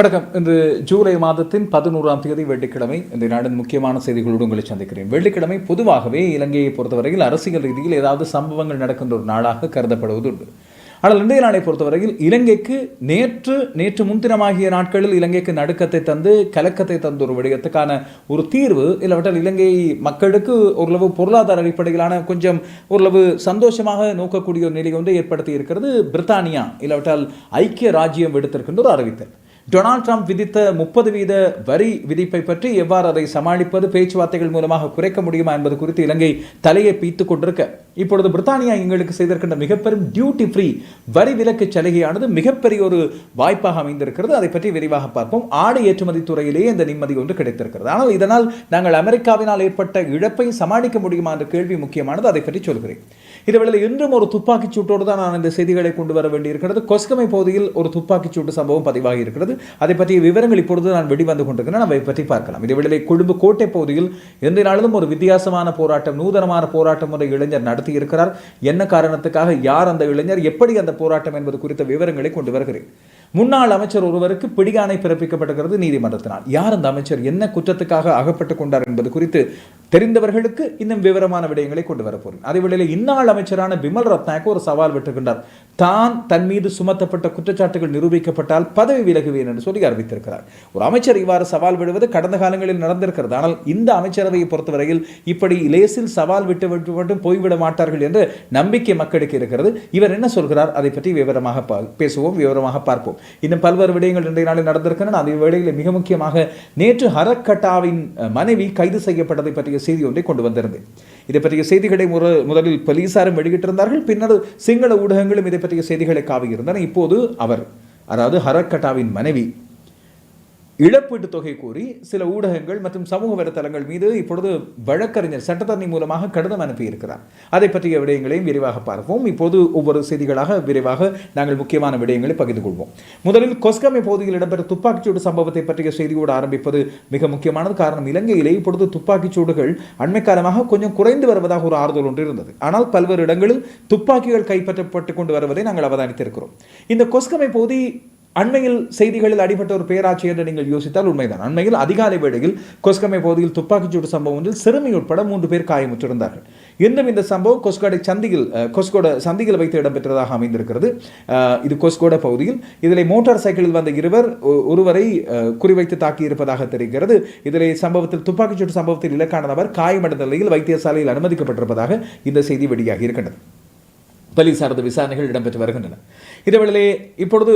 வணக்கம். இன்று ஜூலை மாதத்தின் பதினோராம் தேதி வெள்ளிக்கிழமை இந்த நாட்டின் முக்கியமான செய்திகளோடு உங்களை சந்திக்கிறேன். வெள்ளிக்கிழமை பொதுவாகவே இலங்கையை பொறுத்தவரையில் அரசியல் ரீதியில் ஏதாவது சம்பவங்கள் நடக்கின்ற ஒரு நாளாக கருதப்படுவது உண்டு ஆனால் இன்றைய நாளை பொறுத்தவரையில் இலங்கைக்கு நேற்று நேற்று முன்தினமாகிய நாட்களில் இலங்கைக்கு நடுக்கத்தை தந்து கலக்கத்தை தந்த ஒரு விடயத்துக்கான ஒரு தீர்வு இல்லாவிட்டால் இலங்கை மக்களுக்கு ஓரளவு பொருளாதார அடிப்படையிலான கொஞ்சம் ஓரளவு சந்தோஷமாக நோக்கக்கூடிய ஒரு நிலை ஒன்று ஏற்படுத்தி இருக்கிறது. பிரித்தானியா இல்லாவிட்டால் ஐக்கிய ராஜ்யம் விடுத்திருக்கின்ற ஒரு அறிவித்தல். டொனால்ட் ட்ரம்ப் விதித்த முப்பது வீத வரி விதிப்பை பற்றி எவ்வாறு அதை சமாளிப்பது பேச்சுவார்த்தைகள் மூலமாக குறைக்க முடியுமா என்பது குறித்து இலங்கை தலையை பீத்துக் கொண்டிருக்க. இப்பொழுது பிரித்தானியா எங்களுக்கு செய்திருக்கின்ற மிகப்பெரும் டியூட்டி ஃப்ரீ வரி விலக்கு சலுகையானது மிகப்பெரிய ஒரு வாய்ப்பாக அமைந்திருக்கிறது. அதை பற்றி விரிவாக பார்ப்போம். ஆடை ஏற்றுமதி துறையிலேயே இந்த நிம்மதி ஒன்று கிடைத்திருக்கிறது. ஆனால் இதனால் நாங்கள் அமெரிக்காவினால் ஏற்பட்ட இழப்பை சமாளிக்க முடியுமா என்ற கேள்வி முக்கியமானது. அதை பற்றி சொல்கிறேன். இதுவேளையில் இன்றும் ஒரு துப்பாக்கிச் சூட்டோடு தான் நான் இந்த செய்திகளை கொண்டு வர வேண்டியிருக்கிறது. கொஸ்கமை பகுதியில் ஒரு துப்பாக்கிச் சூட்டு சம்பவம் பதிவாகி இருக்கிறது. அதை பற்றிய விவரங்கள் இப்பொழுது நான் வெளிவந்து கொண்டிருக்கிறேன். அவை பற்றி பார்க்கலாம். இதுவேளை கொழும்பு கோட்டை பகுதியில் எந்த நாளிலும் ஒரு வித்தியாசமான போராட்டம் நூதனமான போராட்டம் ஒரு இளைஞர் நடத்தி இருக்கிறார். என்ன காரணத்துக்காக யார் அந்த இளைஞர் எப்படி அந்த போராட்டம் என்பது குறித்த விவரங்களை கொண்டு வருகிறேன். முன்னாள் அமைச்சர் ஒருவருக்கு பிடியாணை பிறப்பிக்கப்பட்டிருக்கிறது நீதிமன்றத்தினால். யார் அந்த அமைச்சர்? என்ன குற்றத்துக்காக அகப்பட்டுக் கொண்டார் என்பது குறித்து தெரிந்தவர்களுக்கு இன்னும் விவரமான விடயங்களை கொண்டு வரப்போகிறேன் அதே வேளையில் இந்நாள் அமைச்சரான பிமல் ரத்னாக்கு ஒரு சவால் விட்டுக்கின்றார் தான் தன் மீது சுமத்தப்பட்ட குற்றச்சாட்டுகள் நிரூபிக்கப்பட்டால் பதவி விலகுவேன் என்று சொல்லி அறிவித்திருக்கிறார். ஒரு அமைச்சர் இவ்வாறு சவால் விடுவது கடந்த காலங்களில் நடந்திருக்கிறது. ஆனால் இந்த அமைச்சரவையை பொறுத்தவரையில் இப்படி லேசில் சவால் விட்டு விட்டு மட்டும் போய்விட மாட்டார்கள் என்று நம்பிக்கை மக்களுக்கு இருக்கிறது. இவர் என்ன சொல்கிறார்? அதை பற்றி விவரமாக பா- பேசுவோம் விவரமாக பார்ப்போம். இன்னும் பல்வேறு விடயங்கள் இன்றைய நாளில் நடந்திருக்கின்றன. அதே வேளையில் மிக முக்கியமாக நேற்று ஹரக்கட்டாவின் மனைவி கைது செய்யப்பட்டதை பற்றிய செய்தி ஒன்றை கொண்டு வந்திருந்தேன். இதை பற்றிய செய்திகளை முற முதலில் போலீசாரும் வெளியிட்டிருந்தார்கள் பின்னர் சிங்கள ஊடகங்களும் இதை பற்றிய செய்திகளை காவியிருந்தன. இப்போது அவர் அதாவது ஹரக்கட்டாவின் மனைவி இழப்பீட்டு தொகை கூறி சில ஊடகங்கள் மற்றும் சமூக வலைத்தளங்கள் மீது இப்பொழுது வழக்கறிஞர் சட்டத்தரணி மூலமாக கடிதம் அனுப்பியிருக்கிறார். அதை பற்றிய விடயங்களையும் விரிவாக பார்ப்போம். இப்போது ஒவ்வொரு செய்திகளாக விரைவாக நாங்கள் முக்கியமான விடயங்களை பகிர்ந்து கொள்வோம். முதலில் கொஸ்கமை பகுதியில் இடம்பெற்ற துப்பாக்கிச்சூடு சம்பவத்தை பற்றிய செய்தியோடு ஆரம்பிப்பது மிக முக்கியமானது. காரணம் இலங்கையிலே இப்பொழுது துப்பாக்கிச்சூடுகள் அண்மை காலமாக கொஞ்சம் குறைந்து வருவதாக ஒரு ஆறுதல் ஒன்று இருந்தது. ஆனால் பல்வேறு இடங்களில் துப்பாக்கிகள் கைப்பற்றப்பட்டு கொண்டு வருவதை நாங்கள் அவதானித்திருக்கிறோம். இந்த கொஸ்கமை பகுதி அண்மையில் செய்திகளில் அடிபட்ட ஒரு பேராட்சி என்று நீங்கள் யோசித்தால் உண்மைதான். அண்மையில் அதிகாலை வேளையில் கொஸ்கமை பகுதியில் துப்பாக்கிச்சூடு சம்பவம் ஒன்றில் சிறுமி உட்பட மூன்று பேர் காயமுற்றிருந்தார்கள் இன்னும் இந்த சம்பவம் கொஸ்கோடை சந்தியில் கொஸ்கோட சந்தியில் வைத்து இடம்பெற்றதாக அமைந்திருக்கிறது. அஹ், இது கொஸ்கோட பகுதியில். இதில் மோட்டார் சைக்கிளில் வந்த இருவர் ஒருவரை குறிவைத்து தாக்கியிருப்பதாக தெரிகிறது. இதில் சம்பவத்தில் துப்பாக்கிச்சூடு சம்பவத்தில் இலக்கான நபர் காயமடைந்த நிலையில் வைத்தியசாலையில் அனுமதிக்கப்பட்டிருப்பதாக இந்த செய்தி வெளியாகி இருக்கின்றது. பலி சார்ந்த விசாரணைகள் இடம்பெற்று வருகின்றன. இதேவேளை இப்பொழுது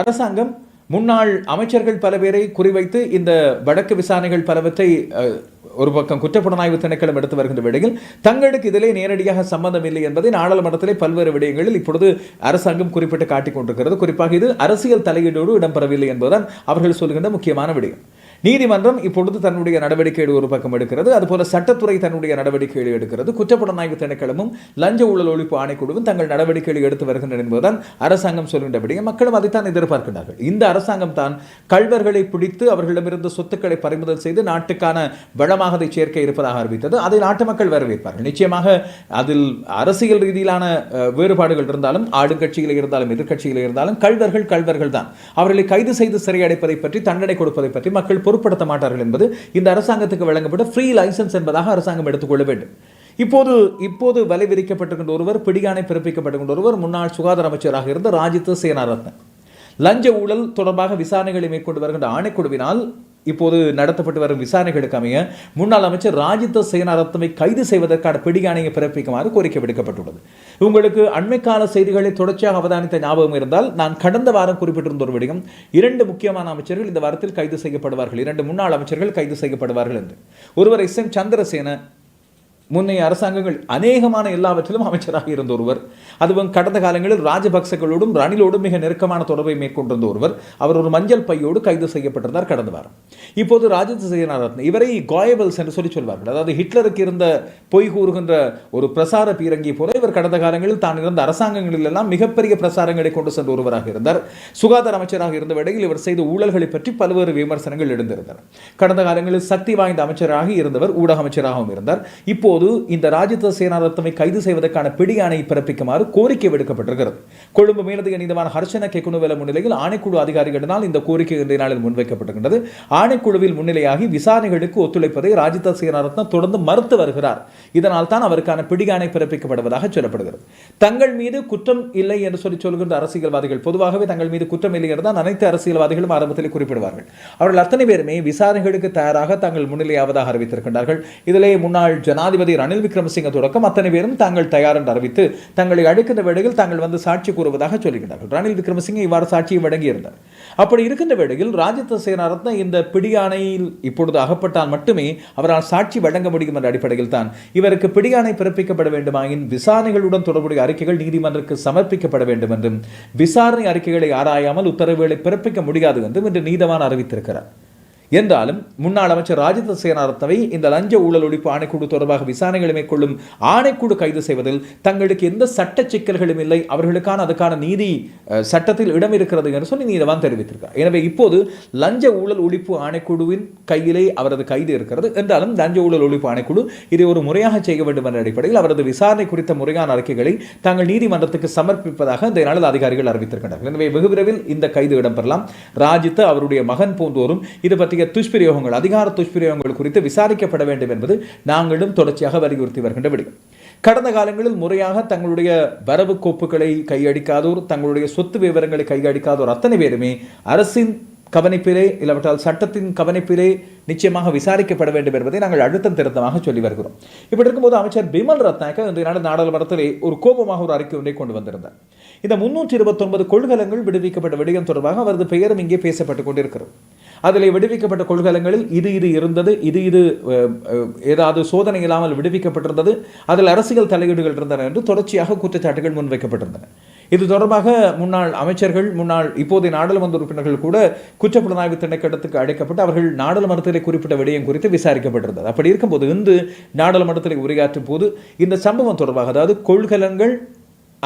அரசாங்கம் முன்னாள் அமைச்சர்கள் பல பேரை குறிவைத்து இந்த வழக்கு விசாரணைகள் பலவற்றை ஒரு பக்கம் குற்றப்புலனாய்வு திணைக்களம் எடுத்து வருகின்ற வேளையில் தங்களுக்கு இதிலே நேரடியாக சம்பந்தம் இல்லை என்பதை நாடாளுமன்றத்திலே பல்வேறு விடயங்களில் இப்பொழுது அரசாங்கம் குறிப்பிட்டு காட்டிக் கொண்டிருக்கிறது. குறிப்பாக இது அரசியல் தலையீடோடு இடம்பெறவில்லை என்பதுதான் அவர்கள் சொல்கின்ற முக்கியமான விடயம். நீதிமன்றம் இப்பொழுது தன்னுடைய நடவடிக்கைகள் ஒரு பக்கம் எடுக்கிறது. அதுபோல சட்டத்துறை தன்னுடைய நடவடிக்கைகளை எடுக்கிறது. குற்றப்புலனாய்வு திணைக்களமும் லஞ்ச ஊழல் ஒழிப்பு ஆணைக்குழுவும் தங்கள் நடவடிக்கைகளை எடுத்து வருகின்றன என்பதுதான் அரசாங்கம் சொல்கின்ற மக்களும் அதைத்தான் எதிர்பார்க்கின்றார்கள். இந்த அரசாங்கம் தான் கள்வர்களை பிடித்து அவர்களிடமிருந்து சொத்துக்களை பறிமுதல் செய்து நாட்டுக்கான வளமாக அதை சேர்க்க இருப்பதாக அறிவித்தது. அதை நாட்டு மக்கள் வரவேற்பார்கள். நிச்சயமாக அதில் அரசியல் ரீதியிலான வேறுபாடுகள் இருந்தாலும் ஆளுங்கட்சியில் இருந்தாலும் எதிர்கட்சியில் இருந்தாலும் கள்வர்கள் கள்வர்கள் தான். அவர்களை கைது செய்து சிறையடைப்பதை பற்றி தண்டனை கொடுப்பதை பற்றி மக்கள் பொருட்படுத்த மாட்டார்கள் என்பது இந்த அரசாங்கத்துக்கு வழங்கப்பட்ட ஃப்ரீ லைசன்ஸ் என்பதாக அரசாங்கம் எடுத்துக்கொள்ள வேண்டும். இப்போது இப்போது வலை விரிக்கப்பட்டிருக்கின்ற ஒருவர் பிடியாணை பிறப்பிக்கப்பட்டிருக்கின்ற ஒருவர் முன்னாள் சுகாதார அமைச்சராக இருந்த ராஜித் சேனாரத்ன லஞ்ச ஊழல் தொடர்பாக விசாரணைகளை மேற்கொண்டு வருகின்ற ஆணைக்குழுவினால் இப்போது நடத்தப்பட்டு வரும் விசாரணைகளுக்கு அமைய முன்னாள் அமைச்சர் ராஜித்த சேனாரத்னவை கைது செய்வதற்கான பிடியாணையை பிறப்பிக்குமாறு கோரிக்கை விடுக்கப்பட்டுள்ளது. உங்களுக்கு அண்மைக்கால செய்திகளை தொடர்ச்சியாக அவதானித்த ஞாபகம் இருந்தால் நான் கடந்த வாரம் குறிப்பிட்டிருந்த ஒரு விடயம் இரண்டு முக்கியமான அமைச்சர்கள் இந்த வாரத்தில் கைது செய்யப்படுவார்கள் இரண்டு முன்னாள் அமைச்சர்கள் கைது செய்யப்படுவார்கள் என்று. ஒருவர் எஸ் எம் சந்திரசேன முன்னைய அரசாங்கங்கள் அநேகமான எல்லாவற்றிலும் அமைச்சராக இருந்த ஒருவர். அதுவும் கடந்த காலங்களில் ராஜபக்சகளோடும் ரணிலோடும் மிக நெருக்கமான தொடர்பை மேற்கொண்டிருந்த ஒருவர். அவர் ஒரு மஞ்சள் பையோடு கைது செய்யப்பட்டிருந்தார் கடந்த வாரம். இப்போது ராஜித் சேனாரத்ன இவரை காயபல்ஸ் என்று சொல்லி சொல்வார்கள். அதாவது ஹிட்லருக்கு இருந்த பொய் கூறுகின்ற ஒரு பிரசார பீரங்கி போல இவர் கடந்த காலங்களில் தான் இருந்த அரசாங்கங்களில் எல்லாம் மிகப்பெரிய பிரசாரங்களை கொண்டு சென்ற ஒருவராக இருந்தார். சுகாதார அமைச்சராக இருந்த வேளையில் இவர் செய்த ஊழல்களை பற்றி பல்வேறு விமர்சனங்கள் எழுந்திருந்தன. கடந்த காலங்களில் சக்தி வாய்ந்த அமைச்சராக இருந்தவர் ஊடக அமைச்சராகவும் இருந்தார். இப்போது இப்போது இந்த ராஜித சேனாரத்னவை கைது செய்வதற்கான பிடியாணை பிறப்பிக்குமாறு கோரிக்கை விடுக்கப்பட்டிருக்கிறது. கொழும்பு மேலதிக நீதிவான் ஹர்ஷன கெகுனுவல முன்னிலையில் ஆணைக்குழு அதிகாரிகளினால் இந்த கோரிக்கை இன்றைய நாளில் முன்வைக்கப்பட்டிருக்கின்றது. ஆணைக்குழுவில் முன்னிலையாகி விசாரணைகளுக்கு ஒத்துழைப்பதை ராஜித சேனாரத்ன தொடர்ந்து மறுத்து வருகிறார். இதனால் தான் அவருக்கான பிடியாணை பிறப்பிக்கப்படுவதாக சொல்லப்படுகிறது. தங்கள் மீது குற்றம் இல்லை என்று சொல்லி சொல்கின்ற அரசியல்வாதிகள் பொதுவாகவே தங்கள் மீது குற்றம் இல்லை என்று தான் அனைத்து அரசியல்வாதிகளும் ஆரம்பத்தில் குறிப்பிடுவார்கள். அவர்கள் அத்தனை பேருமே விசாரணைகளுக்கு தயாராக தங்கள் முன்னிலையாவதாக அறிவித்திருக்கின்றார்கள். இதிலே முன்னாள் ஜனாதிபதி ரணில் விக்ரமசிங்க தொடக்கம் அத்தனை பேரும் தாங்கள் தயார் என்று அறிவித்து தங்களை அழைக்கின்ற வேளையில் தாங்கள் வந்து சாட்சி கூறுவதாக சொல்லுகின்றார்கள் ரணில் விக்ரமசிங்க இவ்வாறு சாட்சியை வழங்கியிருந்தார். அப்படி இருக்கின்ற வேளையில் ராஜித சேனாரத்ன இந்த பிடியாணையில் இப்பொழுது அகப்பட்டால் மட்டுமே அவரால் சாட்சி வழங்க முடியும் என்ற அடிப்படையில் தான் இவருக்கு பிடியாணை பிறப்பிக்கப்பட வேண்டுமாயின் விசாரணைகளுடன் தொடர்புடைய அறிக்கைகள் நீதிமன்றத்துக்கு சமர்ப்பிக்கப்பட வேண்டும் என்றும் விசாரணை அறிக்கைகளை ஆராயாமல் உத்தரவுகளை பிறப்பிக்க முடியாது என்றும் இன்று நீதவான் அறிவித்திருக்கிறார். என்றாலும் முன்னாள் அமைச்சர் ராஜித சேனாரத்தவை இந்த லஞ்ச ஊழல் ஒழிப்பு ஆணைக்குழு தொடர்பாக விசாரணைகளை மேற்கொள்ளும் ஆணைக்குழு கைது செய்வதில் தங்களுக்கு எந்த சட்ட சிக்கல்களும் இல்லை அவர்களுக்கான அதுக்கான நீதி சட்டத்தில் இடம் இருக்கிறது என்று சொல்லி நீதவான் தெரிவித்திருக்கிறார் எனவே இப்போது லஞ்ச ஊழல் ஒழிப்பு ஆணைக்குழுவின் கையிலே அவரது கைது இருக்கிறது. என்றாலும் லஞ்ச ஊழல் ஒழிப்பு ஆணைக்குழு இதை ஒரு முறையாக செய்ய வேண்டும் என்ற அடிப்படையில் அவரது விசாரணை குறித்த முறையான அறிக்கைகளை தாங்கள் நீதிமன்றத்துக்கு சமர்ப்பிப்பதாக இந்த நாளில் அதிகாரிகள் அறிவித்திருக்கின்றனர். எனவே வெகு விரைவில் இந்த கைது இடம்பெறலாம். ராஜித் அவருடைய மகன் போன்றோரும் இது பற்றிய துஷ்பிரயோகங்கள் அதிகார துஷ்பிரயோகங்கள் குறித்து விசாரிக்கப்பட வேண்டும் என்பது நாங்களும் தொடர்ச்சியாக வலியுறுத்தி வருகின்ற விடயம். கடந்த காலங்களில் முறையாக தங்களுடைய வரவு கோப்புகளை கையடிக்காதோர் தங்களுடைய சொத்து விவரங்களை கையடிக்காதோர் அத்தனை பேருமே அரசின் கவனிப்பிலே இல்லாவிட்டால் சட்டத்தின் கவனிப்பிலே நிச்சயமாக விசாரிக்கப்பட வேண்டும் என்பதை நாங்கள் அழுத்தம் திருத்தமாக சொல்லி வருகிறோம். இப்படி இருக்கும்போது அமைச்சர் பிமல் ரத்னாக்க இந்த நாடு நாடாளுமன்றத்திலே ஒரு கோபமாக ஒரு அறிக்கை ஒன்றை கொண்டு வந்திருந்தார். இந்த முன்னூற்றி இருபத்தொன்பது கொள்கலங்கள் விடுவிக்கப்பட்ட விடயம் தொடர்பாக அவரது பெயரும் இங்கே பேசப்பட்டுக் கொண்டிருக்கிறது. அதில் விடுவிக்கப்பட்ட கொள்கலங்களில் இது இது இருந்தது இது இது ஏதாவது சோதனை இல்லாமல் விடுவிக்கப்பட்டிருந்தது அதில் அரசியல் தலையீடுகள் இருந்தன என்று தொடர்ச்சியாக குற்றச்சாட்டுகள் முன்வைக்கப்பட்டிருந்தன. இது தொடர்பாக முன்னாள் அமைச்சர்கள் முன்னாள் இப்போதைய நாடாளுமன்ற உறுப்பினர்கள் கூட குற்றப்புலனாய்வு திணைக்களத்துக்கு அழைக்கப்பட்டு அவர்கள் நாடாளுமன்றத்திலே குறிப்பிட்ட விடயம் குறித்து விசாரிக்கப்பட்டிருந்தது. அப்படி இருக்கும்போது இந்து நாடாளுமன்றத்தில் உரையாற்றும் போது இந்த சம்பவம் தொடர்பாக அதாவது கொள்கலங்கள்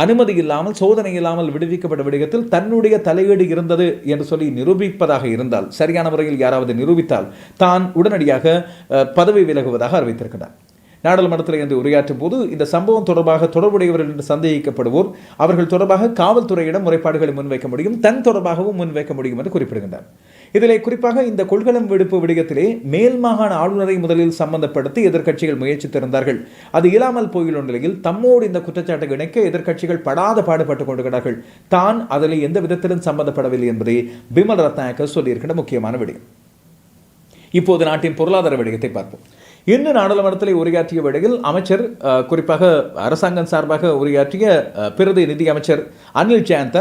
அனுமதி இல்லாமல் சோதனை இல்லாமல் விடுவிக்கப்பட்ட விடயத்தில் தன்னுடைய தலையீடு இருந்தது என்று சொல்லி நிரூபிப்பதாக இருந்தால் சரியான முறையில் யாராவது நிரூபித்தால் தான் உடனடியாக பதவி விலகுவதாக அறிவித்திருக்கிறார். நாடாளுமன்றத்தில் இன்று உரையாற்றும் போது இந்த சம்பவம் தொடர்பாக தொடர்புடையவர்கள் என்று சந்தேகிக்கப்படுவோர் அவர்கள் தொடர்பாக காவல்துறையிடம் முறைப்பாடுகளை முன்வைக்க முடியும் தன் தொடர்பாகவும் முன்வைக்க முடியும் என்று குறிப்பிடுகின்றார். இதிலே குறிப்பாக இந்த கொள்கலம் விடுப்பு விடயத்திலே மேல் மாகாண ஆளுநரை முதலில் சம்பந்தப்படுத்தி எதிர்க்கட்சிகள் முயற்சித்திருந்தார்கள். அது இயலாமல் போயுள்ள நிலையில் தம்மோடு இந்த குற்றச்சாட்டை இணைக்க எதிர்க்கட்சிகள் படாத பாடுபட்டுக் கொண்டிருக்கிறார்கள். தான் அதில் எந்த விதத்திலும் சம்பந்தப்படவில்லை என்பதை பிமல் ரத்னாயக்க சொல்லியிருக்கின்ற முக்கியமான விடயம். இப்போது நாட்டின் பொருளாதார விடயத்தை பார்ப்போம். இன்று நாடாளுமன்றத்தில் உரையாற்றிய வேளையில் அமைச்சர் அஹ், குறிப்பாக அரசாங்கம் சார்பாக உரையாற்றிய அஹ், பிரதி நிதி அமைச்சர் அனில் ஜெயந்த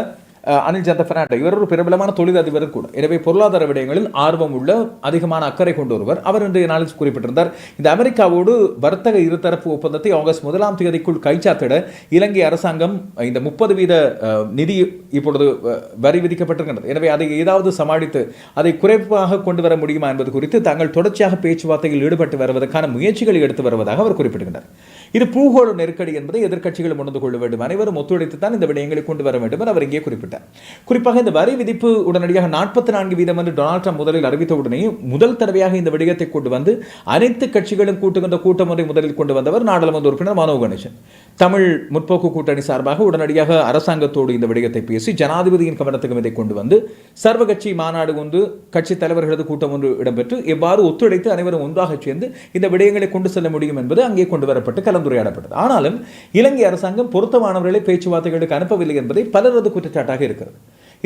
அனில் ஜந்த பெர்னாண்டோ இவர் ஒரு பிரபலமான தொழிலதிபர் கூட. எனவே பொருளாதார விடயங்களில் ஆர்வம் உள்ள அதிகமான அக்கறை கொண்டு ஒருவர். அவர் இன்றைய நாளில் குறிப்பிட்டிருந்தார் இந்த அமெரிக்காவோடு வர்த்தக இருதரப்பு ஒப்பந்தத்தை ஆகஸ்ட் முதலாம் தேதிக்குள் கைச்சாத்திட இலங்கை அரசாங்கம் இந்த முப்பது வீத நிதி இப்பொழுது வரி விதிக்கப்பட்டிருக்கின்றது. எனவே அதை ஏதாவது சமாளித்து அதை குறைப்பாக கொண்டு வர முடியுமா என்பது குறித்து தாங்கள் தொடர்ச்சியாக பேச்சுவார்த்தையில் ஈடுபட்டு வருவதற்கான முயற்சிகளை எடுத்து வருவதாக அவர் குறிப்பிடுகின்றார் இது பூகோள நெருக்கடி என்பதை எதிர்க்கட்சிகள் உணர்ந்து கொள்ள வேண்டும். அனைவரும் ஒத்துழைத்து தான் இந்த விடயங்களை கொண்டு வர வேண்டும் என அவர் இங்கே குறிப்பிட்டார். குறிப்பாக இந்த வரி விதிப்பு உடனடியாக நாற்பத்தி நான்கு வீதம் என்று டொனால்ட் ட்ரம்ப் முதலில் அறிவித்த உடனே முதல் தடவையாக இந்த விடயத்தை கொண்டு வந்து அனைத்து கட்சிகளும் கூட்டுகின்ற கூட்டம் ஒன்றை முதலில் கொண்டு வந்தவர் நாடாளுமன்ற உறுப்பினர் மனோ கணேசன். தமிழ் முற்போக்கு கூட்டணி சார்பாக உடனடியாக அரசாங்கத்தோடு இந்த விடயத்தை பேசி ஜனாதிபதியின் கவனத்துக்கும் இதை கொண்டு வந்து சர்வ கட்சி மாநாடு ஒன்று கட்சி தலைவர்களது கூட்டம் ஒன்று இடம்பெற்று எவ்வாறு ஒத்துழைத்து அனைவரும் ஒன்றாக சேர்ந்து இந்த விடயங்களை கொண்டு செல்ல முடியும் என்பது அங்கே கொண்டு வரப்பட்டு கலந்துரையாடப்பட்டது. ஆனாலும் இலங்கை அரசாங்கம் பொருத்தமானவர்களை பேச்சுவார்த்தைகளுக்கு அனுப்பவில்லை என்பதை பலரது குற்றச்சாட்டாக இருக்கிறது.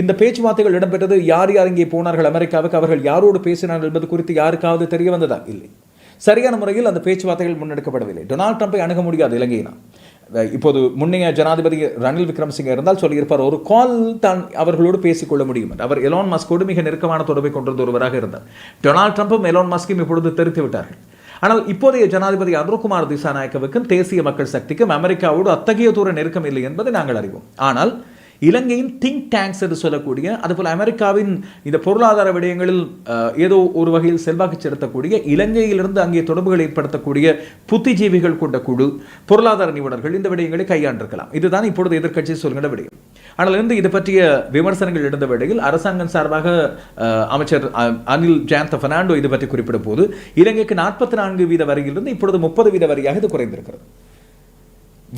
இந்த பேச்சுவார்த்தைகள் இடம்பெற்றது யார் யார் இங்கே போனார்கள் அமெரிக்காவுக்கு அவர்கள் யாரோடு பேசினார்கள் என்பது குறித்து யாருக்காவது தெரிய வந்ததா? இல்லை. சரியான முறையில் அந்த பேச்சுவார்த்தைகள் முன்னெடுக்கப்படவில்லை. டொனால்ட் ட்ரம்பை அணுக முடியாது இலங்கையினா இப்போது முன்னைய ஜனாதிபதி ரணில் விக்ரமசிங்க இருந்தால் சொல்லியிருப்பார் ஒரு கால் தான் அவர்களோடு பேசிக்கொள்ள முடியும் அவர் எலான் மஸ்கோடு மிக நெருக்கமான தொடர்பை கொண்டிருந்த ஒருவராக இருந்தார். டொனால்ட் ட்ரம்ப்பும் எலான் மஸ்கையும் இப்பொழுது தெரித்து விட்டார்கள். ஆனால் இப்போதைய ஜனாதிபதி அனுர்குமார் திசாநாயக்கவுக்கும் தேசிய மக்கள் சக்திக்கும் அமெரிக்காவோடு அத்தகைய தூர நெருக்கம் இல்லை என்பதை நாங்கள் அறிவோம். ஆனால் இலங்கையின் திங்க் டேங்க்ஸ் என்று சொல்லக்கூடிய அதுபோல் அமெரிக்காவின் இந்த பொருளாதார விடயங்களில் ஏதோ ஒரு வகையில் செல்வாக்கு செலுத்தக்கூடிய இலங்கையிலிருந்து அங்கே தொடர்புகளை ஏற்படுத்தக்கூடிய புத்திஜீவிகள் கொண்ட குழு பொருளாதார நிபுணர்கள் இந்த விடயங்களை கையாண்டிருக்கலாம். இதுதான் இப்பொழுது எதிர்க்கட்சி சொல்கிற விடயம். ஆனால் இருந்து இது பற்றிய விமர்சனங்கள் எழுந்த வேளையில் அரசாங்கம் சார்பாக அமைச்சர் அனில் ஜெயந்த பெர்னாண்டோ இது பற்றி குறிப்பிடும் போது இலங்கைக்கு நாற்பத்தி நான்கு வீத வரியிலிருந்து இப்பொழுது முப்பது வீத வரியாக இது குறைந்திருக்கிறது.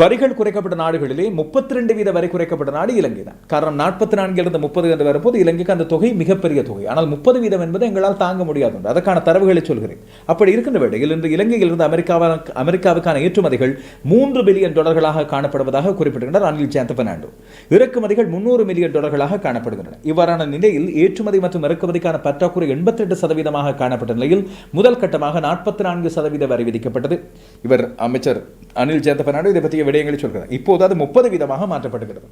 வரிகள் குறைக்கப்பட்ட நாடுகளிலே முப்பத்தி ரெண்டு வீத வரி குறைக்கப்பட்ட நாடு இலங்கை தான். காரணம் நாற்பத்தி நான்கிலிருந்து முப்பது என்று வரும்போது இலங்கைக்கு அந்த தொகை மிகப்பெரிய தொகை. ஆனால் முப்பது வீதம் என்பது எங்களால் தாங்க முடியாது அதற்கான தரவுகளை சொல்கிறேன். அப்படி இருக்கின்ற வேளையில் இன்று இலங்கையிலிருந்து அமெரிக்காவ அமெரிக்காவுக்கான ஏற்றுமதிகள் மூன்று பில்லியன் டாலர்களாக காணப்படுவதாக குறிப்பிடுகின்றார் அனில் ஜெயந்த பெர்னாண்டோ. இறக்குமதிகள் முன்னூறு மில்லியன் டாலர்களாக காணப்படுகின்றன. இவ்வாறான நிலையில் ஏற்றுமதி மற்றும் இறக்குமதிக்கான பற்றாக்குறை எண்பத்தி ரெண்டு சதவீதமாக காணப்பட்ட நிலையில் முதல் கட்டமாக நாற்பத்தி நான்கு சதவீத வரி விதிக்கப்பட்டது. இவர் அமைச்சர் அனில் ஜெயந்த பெர்னாண்டோ இதை பற்றிய விடயங்களை சொல்கிறார். இப்போது அது முப்பது வீதமாக மாற்றப்படுகிறது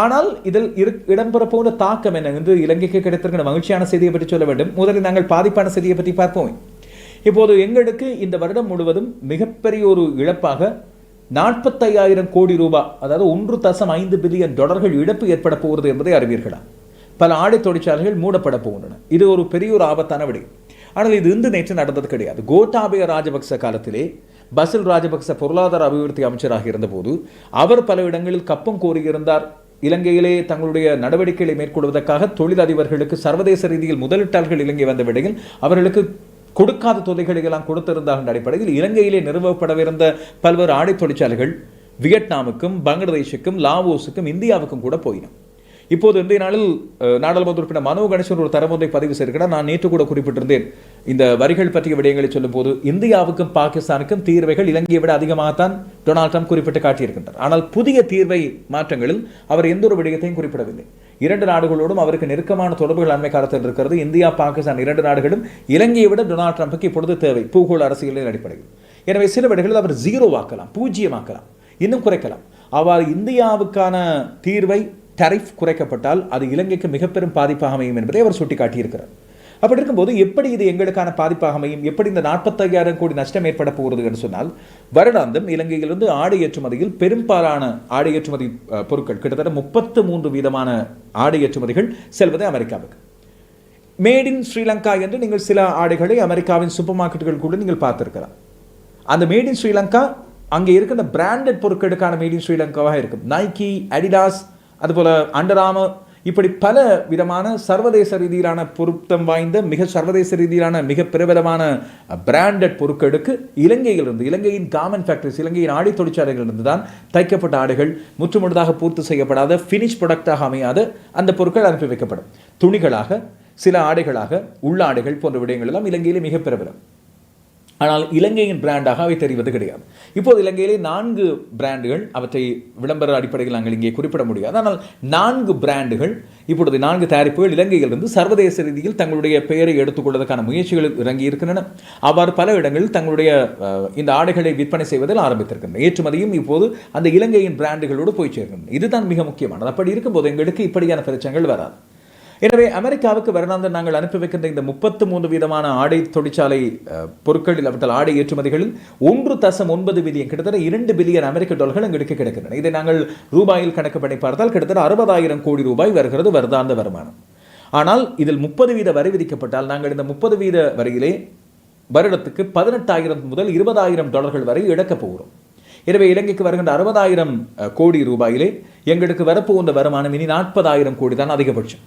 ஆனால் இதில் இரு இடம்பெற போன தாக்கம் என்ன? என்று இலங்கைக்கு கிடைத்திருக்கிற மகிழ்ச்சியான செய்தியை பற்றி சொல்ல வேண்டும். முதலில் நாங்கள் பாதிப்பான செய்தியை பற்றி பார்ப்போம். இப்போது எங்களுக்கு இந்த வருடம் முழுவதும் மிகப்பெரிய ஒரு இழப்பாக நாற்பத்தையாயிரம் கோடி ரூபாய் அதாவது ஒன்று தசம் ஐந்து பில்லியன் டாலர்கள் இழப்பு ஏற்பட போகிறது என்பதை அறிவீர்களா? பல ஆடை தொழிற்சாலைகள் மூடப்பட போகின்றன. இது ஒரு பெரிய ஒரு ஆபத்தான விடயம். ஆனால் இது இந்து நேற்று நடந்தது கிடையாது. கோட்டாபய ராஜபக்ச காலத்திலே பசில் ராஜபக்ச பொருளாதார அபிவிருத்தி அமைச்சராக இருந்தபோது அவர் பல இடங்களில் கப்பம் கோரியிருந்தார். இலங்கையிலே தங்களுடைய நடவடிக்கைகளை மேற்கொள்வதற்காக தொழிலதிபர்களுக்கு சர்வதேச ரீதியில் முதலீட்டாளர்கள் இலங்கை வந்த விடையில் அவர்களுக்கு கொடுக்காத தொகைகளை எல்லாம் கொடுத்திருந்தார்கள் அடிப்படையில் இலங்கையிலே நிறுவப்படவிருந்த பல்வேறு ஆடை தொழிற்சாலைகள் வியட்நாமுக்கும் பங்களாதேஷுக்கும் லாவோஸுக்கும் இந்தியாவுக்கும் கூட போயின. இப்போது இன்றைய நாளில் நாடாளுமன்ற உறுப்பினர் மனோ கணேசன் ஒரு தரமொன்றை பதிவு செய்திருக்கிறார். நான் நேற்று கூட குறிப்பிட்டிருந்தேன். இந்த வரிகள் பற்றிய விடயங்களை சொல்லும்போது இந்தியாவுக்கும் பாகிஸ்தானுக்கும் தீர்வைகள் இலங்கையை விட அதிகமாகத்தான் டொனால்ட் ட்ரம்ப் குறிப்பிட்டு காட்டியிருக்கின்றார். ஆனால் புதிய தீர்வை மாற்றங்களில் அவர் எந்த ஒரு விடயத்தையும் குறிப்பிடவில்லை. இரண்டு நாடுகளோடும் அவருக்கு நெருக்கமான தொடர்புகள் அண்மை காலத்தில் இருக்கிறது. இந்தியா பாகிஸ்தான் இரண்டு நாடுகளும் இலங்கையை விட டொனால்ட் ட்ரம்புக்கு இப்பொழுது தேவை. பூகோள அரசியலின் அடிப்படையில். எனவே சில விடைகளில் அவர் ஜீரோவாக்கலாம் பூஜ்ஜியமாக்கலாம் இன்னும் குறைக்கலாம். அவ்வாறு இந்தியாவுக்கான தீர்வை டரிஃப் குறைக்கப்பட்டால் அது இலங்கைக்கு மிகப்பெரும் பாதிப்பாக அமையும் என்பதை அவர் சுட்டிக்காட்டியிருக்கிறார். அப்படி இருக்கும்போது எப்படி இது எங்களுக்கான பாதிப்பாக அமையும்? எப்படி இந்த நாற்பத்தையாயிரம் கோடி நஷ்டம் ஏற்பட போகிறது என்று சொன்னால் வருடாந்தம் இலங்கையிலிருந்து ஆடை ஏற்றுமதியில் பெரும்பாலான ஆடை ஏற்றுமதி பொருட்கள் கிட்டத்தட்ட முப்பத்து மூன்று வீதமான ஆடை ஏற்றுமதிகள் செல்வது அமெரிக்காவுக்கு. மேட் இன் ஸ்ரீலங்கா என்று நீங்கள் சில ஆடைகளை அமெரிக்காவின் சூப்பர் மார்க்கெட்டுகள் கூட நீங்கள் பார்த்துருக்கலாம். அந்த மேட் இன் ஸ்ரீலங்கா அங்கே இருக்கிற பிராண்டட் பொருட்களுக்கான மேட் இன் ஸ்ரீலங்காவாக இருக்கும். நைக்கி அடிடாஸ் அதுபோல அண்டர் இப்படி பல விதமான சர்வதேச ரீதியிலான பொருத்தம் வாய்ந்த மிக சர்வதேச ரீதியிலான மிக பிரபலமான பிராண்டட் பொருட்களுக்கு இலங்கையிலிருந்து இலங்கையின் காமன் ஃபேக்டரிஸ் இலங்கையின் ஆடை தொழிற்சாலைகளிலிருந்து தான் தைக்கப்பட்ட ஆடைகள் முற்றுமுழுதாக பூர்த்தி செய்யப்படாத ஃபினிஷ் ப்ராடக்டாக அமையாத அந்த பொருட்கள் அனுப்பி வைக்கப்படும். துணிகளாக சில ஆடைகளாக உள்ளாடைகள் போன்ற விடயங்கள் எல்லாம் இலங்கையிலே மிக பிரபலம். ஆனால் இலங்கையின் பிராண்டாக அவை தெரிவது கிடையாது. இப்போது இலங்கையிலே நான்கு பிராண்டுகள் அவற்றை விளம்பர அடிப்படையில் நாங்கள் இங்கே குறிப்பிட முடியாது. ஆனால் நான்கு பிராண்டுகள் இப்பொழுது நான்கு தயாரிப்புகள் இலங்கையிலிருந்து சர்வதேச ரீதியில் தங்களுடைய பெயரை எடுத்துக்கொள்வதற்கான முயற்சிகளில் இறங்கி இருக்கின்றன. அவ்வாறு பல இடங்களில் தங்களுடைய இந்த ஆடைகளை விற்பனை செய்வதில் ஆரம்பித்திருக்கின்றன. ஏற்றுமதியும் இப்போது அந்த இலங்கையின் பிராண்டுகளோடு போய் சேர்க்கின்றன. இதுதான் மிக முக்கியமானது. அப்படி இருக்கும்போது எங்களுக்கு இப்படியான பிரச்சனைகள் வராது. எனவே அமெரிக்காவுக்கு வருடாந்தம் நாங்கள் அனுப்பி வைக்கின்ற இந்த முப்பத்து மூன்று வீதமான ஆடை தொழிற்சாலை பொருட்களில் அவற்றால் ஆடை ஏற்றுமதிகளில் ஒன்று தசம் ஒன்பது பில்லியன் கிட்டத்தட்ட இரண்டு பில்லியன் அமெரிக்க டாலர்கள் எங்களுக்கு கிடைக்கின்றன. இதை நாங்கள் ரூபாயில் கணக்கு பண்ணி பார்த்தால் கிட்டத்தட்ட அறுபதாயிரம் கோடி ரூபாய் வருகிறது வருடாந்த வருமானம். ஆனால் இதில் முப்பது வீத வரி விதிக்கப்பட்டால் நாங்கள் இந்த முப்பது வீத வரியிலே வருடத்துக்கு பதினெட்டாயிரம் முதல் இருபதாயிரம் டாலர்கள் வரை இழக்கப் போகிறோம். எனவே இலங்கைக்கு வருகின்ற அறுபதாயிரம் கோடி ரூபாயிலே எங்களுக்கு வரப்போகின்ற வருமானம் இனி நாற்பதாயிரம் கோடி தான் அதிகபட்சம்.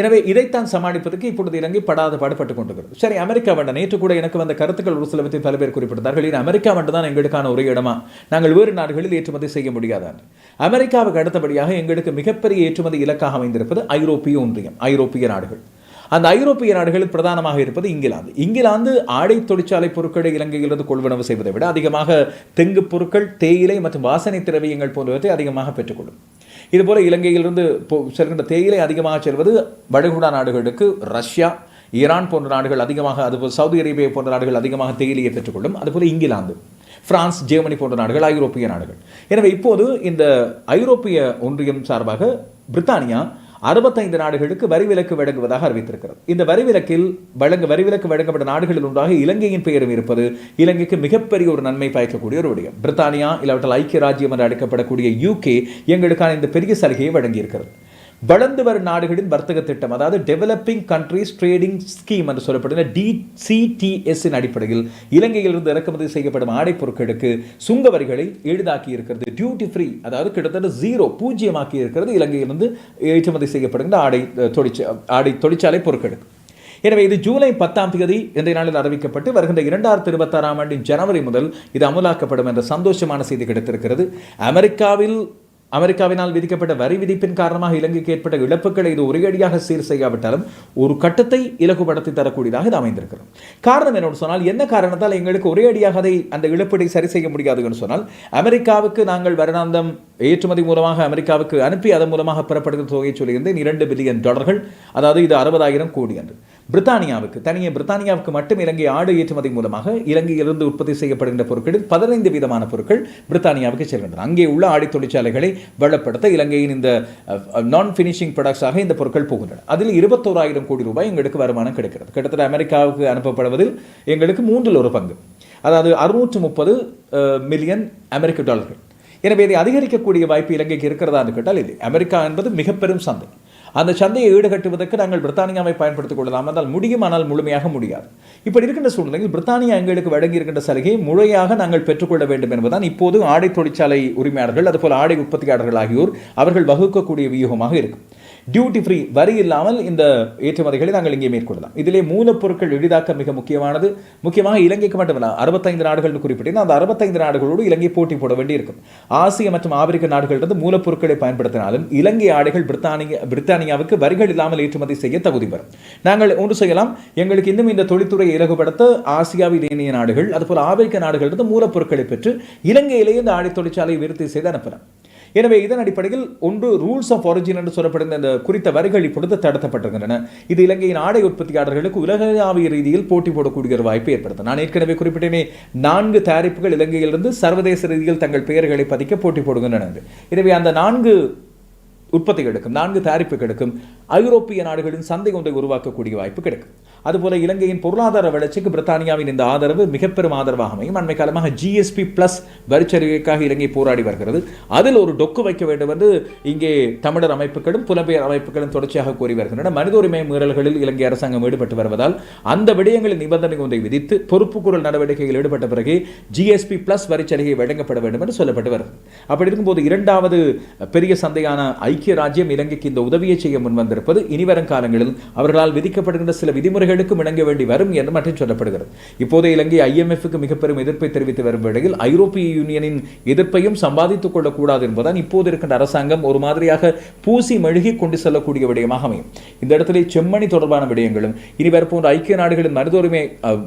எனவே இதைத்தான் சமாளிப்பதற்கு இப்பொழுது இலங்கை படாத பாடுபட்டு கொண்டிருக்கிறது. சரி அமெரிக்கா வேண்டாம் நேற்று கூட எனக்கு வந்த கருத்துக்கள் ஒரு சிலவற்றை பல பேர் குறிப்பிட்டார்கள். இது அமெரிக்கா மட்டும் தான் எங்களுக்கான ஒரு இடமா? நாங்கள் வேறு நாடுகளில் ஏற்றுமதி செய்ய முடியாதான் அமெரிக்காவுக்கு அடுத்தபடியாக எங்களுக்கு மிகப்பெரிய ஏற்றுமதி இலக்காக அமைந்திருப்பது ஐரோப்பிய ஒன்றியம் ஐரோப்பிய நாடுகள். அந்த ஐரோப்பிய நாடுகளில் பிரதானமாக இருப்பது இங்கிலாந்து. இங்கிலாந்து ஆடை தொழிற்சாலை பொருட்களை இலங்கையிலிருந்து கொள்வனவு செய்வதை விட அதிகமாக தெங்கு பொருட்கள் தேயிலை மற்றும் வாசனை திரவியங்கள் போன்றவற்றை அதிகமாக பெற்றுக்கொள்ளும். இதுபோல இலங்கையிலிருந்து போ- செல்கின்ற தேயிலை அதிகமாக செல்வது வடகுடா நாடுகளுக்கு ரஷ்யா ஈரான் போன்ற நாடுகள் அதிகமாக அதுபோல் சவுதி அரேபியா போன்ற நாடுகள் அதிகமாக தேயிலையை பெற்றுக்கொள்ளும். அதுபோல இங்கிலாந்து பிரான்ஸ் ஜெர்மனி போன்ற நாடுகள் ஐரோப்பிய நாடுகள். எனவே இப்போது இந்த ஐரோப்பிய ஒன்றியம் சார்பாக பிரித்தானியா அறுபத்தைந்து நாடுகளுக்கு வரி விலக்கு வழங்குவதாக அறிவித்திருக்கிறது. இந்த வரி விலக்கில் வழங்க வரி விலக்கு வழங்கப்பட்ட நாடுகளில் ஒன்றாக இலங்கையின் பெயரும் இருப்பது இலங்கைக்கு மிகப்பெரிய ஒரு நன்மை பயக்கக்கூடிய ஒரு விடயம். பிரித்தானியா இல்லாவிட்டால் ஐக்கிய ராஜ்யம் என்று அழைக்கப்படக்கூடிய யூகே எங்களுக்கான இந்த பெரிய சலுகையை வழங்கியிருக்கிறது. வளர்ந்து வரும் நாடுகளின் வர்த்தக திட்டம் அதாவது டெவலப்பிங் கண்ட்ரீஸ் ட்ரேடிங் ஸ்கீம் என்று சொல்லப்படுகிற டிசிடிஎஸ்ஸின் அடிப்படையில் இலங்கையிலிருந்து இறக்குமதி செய்யப்படும் ஆடை பொருட்களுக்கு சுங்க வரிகளை எளிதாக்கி இருக்கிறது. டியூட்டி ஃப்ரீ அதாவது கிட்டத்தட்ட ஜீரோ பூஜ்ஜியமாக்கி இருக்கிறது இலங்கையிலிருந்து ஏற்றுமதி செய்யப்படுகின்ற ஆடை தொழிற்சா ஆடை தொழிற்சாலை பொருட்களுக்கு. எனவே இது ஜூலை பத்தாம் தேதி இன்றைய நாளில் அறிவிக்கப்பட்டு வருகின்ற இரண்டாயிரத்தி இருபத்தாறாம் ஆண்டின் ஜனவரி முதல் இது அமலாக்கப்படும் என்ற சந்தோஷமான செய்தி கிடைத்திருக்கிறது. அமெரிக்காவில் அமெரிக்காவினால் விதிக்கப்பட்ட வரி விதிப்பின் காரணமாக இலங்கைக்கு ஏற்பட்ட இழப்புகளை இது ஒரேடியாக சீர் செய்யாவிட்டாலும் ஒரு கட்டத்தை இலகுபடுத்தி தரக்கூடியதாக இது அமைந்திருக்கிறது. காரணம் என்னோடு சொன்னால் என்ன காரணத்தால் எங்களுக்கு ஒரேடியாக அதை அந்த இழப்பீடை சரி செய்ய முடியாதுன்னு சொன்னால் அமெரிக்காவுக்கு நாங்கள் வருடாந்தம் ஏற்றுமதி மூலமாக அமெரிக்காவுக்கு அனுப்பி அதன் மூலமாக பெறப்படுகிற தொகையை சொல்லியிருந்தேன் இரண்டு பில்லியன் டாலர்கள் அதாவது இது அறுபதாயிரம் கோடி என்று. பிரித்தானியாவுக்கு தனியே பிரித்தானியாவுக்கு மட்டும் இலங்கை ஆடு ஏற்றுமதி மூலமாக இலங்கையிலிருந்து உற்பத்தி செய்யப்படுகின்ற பொருட்களில் பதினைந்து விதமான பொருட்கள் பிரித்தானியாவுக்கு செல்கின்றன. அங்கே உள்ள ஆடை தொழிற்சாலைகளை வளப்படுத்த இலங்கையின் இந்த நான் ஃபினிஷிங் ப்ராடக்ட்ஸாக இந்த பொருட்கள் போகின்றன. அதில் இருபத்தோராயிரம் கோடி ரூபாய் எங்களுக்கு வருமானம் கிடைக்கிறது. கிட்டத்தட்ட அமெரிக்காவுக்கு அனுப்பப்படுவதில் எங்களுக்கு மூன்றில் ஒரு பங்கு. அதாவது அறுநூற்று முப்பது மில்லியன் அமெரிக்க டாலர்கள். எனவே இதை அதிகரிக்கக்கூடிய வாய்ப்பு இலங்கைக்கு இருக்கிறதா என்று கேட்டால் இது அமெரிக்கா என்பது மிக பெரும் சந்தை. அந்த சந்தையை ஈடுகட்டுவதற்கு நாங்கள் பிரித்தானியாவை பயன்படுத்திக் கொள்ளலாம். என்றால் முடியும் ஆனால் முழுமையாக முடியாது. இப்படி இருக்கின்ற சூழ்நிலையில் பிரித்தானியா எங்களுக்கு வழங்கி இருக்கின்ற சலுகையை முறையாக நாங்கள் பெற்றுக்கொள்ள வேண்டும் என்பதுதான் இப்போது ஆடை தொழிற்சாலை உரிமையாளர்கள் அதுபோல் ஆடை உற்பத்தியாளர்கள் ஆகியோர் அவர்கள் வகுக்கக்கூடிய வியூகமாக இருக்கும். டியூட்டி ஃப்ரீ வரி இல்லாமல் இந்த ஏற்றுமதிகளை நாங்கள் இங்கே மேற்கொள்ளலாம். இதிலே மூலப்பொருட்கள் எளிதாக்க மிக முக்கியமானது. முக்கியமாக இலங்கைக்கு மட்டுமல்ல அறுபத்தைந்து நாடுகள்னு குறிப்பிட்டேன் அந்த அறுபத்தைந்து நாடுகளோடு இலங்கை போட்டி போட வேண்டியிருக்கும். ஆசிய மற்றும் ஆப்பிரிக்க நாடுகளிலிருந்து மூலப்பொருட்களை பயன்படுத்தினாலும் இலங்கை ஆடைகள் பிரித்தானிய பிரித்தானியாவுக்கு வரிகள் இல்லாமல் ஏற்றுமதி செய்ய தகுதி பெறும். நாங்கள் ஒன்று செய்யலாம். எங்களுக்கு இன்னும் இந்த தொழில்துறையை இலகுபடுத்த ஆசியாவில் ஏனைய நாடுகள் அதுபோல் ஆப்பிரிக்க நாடுகளிலிருந்து மூலப்பொருட்களை பெற்று இலங்கையிலேயே இந்த ஆடை தொழிற்சாலையை விருத்தி செய்து அனுப்பலாம். எனவே இதன் அடிப்படையில் ஒன்று ரூல்ஸ் ஆஃப் ஒரிஜின் என்று சொல்லப்படுகிற இந்த குறித்த வரிகள் இப்பொழுது தடுத்தப்பட்டிருக்கின்றன. இது இலங்கையின் ஆடை உற்பத்தியாளர்களுக்கு உலகளாவிய ரீதியில் போட்டி போடக்கூடிய ஒரு வாய்ப்பை ஏற்படுத்தும். நான் ஏற்கனவே குறிப்பிட்டேனே நான்கு தயாரிப்புகள் இலங்கையிலிருந்து சர்வதேச ரீதியில் தங்கள் பெயர்களை பதிக்க போட்டி போடுகின்றன எனவே அந்த நான்கு உற்பத்தி கிடைக்கும் நான்கு தயாரிப்பு கிடைக்கும் ஐரோப்பிய நாடுகளின் சந்தை ஒன்றை உருவாக்கக்கூடிய வாய்ப்பு கிடைக்கும். அதுபோல இலங்கையின் பொருளாதார வளர்ச்சிக்கு பிரித்தானியாவின் இந்த ஆதரவு மிக பெரும் ஆதரவாக அமையும். அண்மை காலமாக ஜிஎஸ்பி பிளஸ் வரிச்சரிவுக்காக இலங்கை போராடி வருகிறது. அதில் ஒரு டொக்கு வைக்க வேண்டும் என்று இங்கே தமிழர் அமைப்புகளும் புலம்பெயர் அமைப்புகளும் தொடர்ச்சியாக கோரி வருகின்றன. மனித உரிமை மீறல்களில் இலங்கை அரசாங்கம் ஈடுபட்டு வருவதால் அந்த விடயங்களில் நிபந்தனை ஒன்றை விதித்து பொறுப்புக்கூறல் நடவடிக்கையில் ஈடுபட்ட பிறகு ஜிஎஸ்பி பிளஸ் வரிச்சலுகை வழங்கப்பட வேண்டும் என்று சொல்லப்பட்டு வருகிறது. அப்படி இருக்கும்போது இரண்டாவது பெரிய சந்தையான ஐக்கிய ராஜ்யம் இலங்கைக்கு இந்த உதவியை செய்ய முன்வந்திருப்பது இனிவரும் காலங்களில் அவர்களால் விதிக்கப்படுகின்ற சில விதிமுறை விதிமுறைகளுக்கும் இணங்க வேண்டி வரும் என்று மட்டும் சொல்லப்படுகிறது. இப்போதைய இலங்கை ஐஎம்எஃப்க்கு மிக பெரும் எதிர்ப்பை தெரிவித்து வரும் வேளையில் ஐரோப்பிய யூனியனின் எதிர்ப்பையும் சம்பாதித்துக் கொள்ளக்கூடாது என்பதுதான் இப்போது இருக்கின்ற அரசாங்கம் ஒரு மாதிரியாக பூசி மெழுகி கொண்டு செல்லக்கூடிய விடயமாக அமையும். இந்த இடத்திலே செம்மணி தொடர்பான விடயங்களும் இனி வரப்போன்ற ஐக்கிய நாடுகளின் மனித உரிமை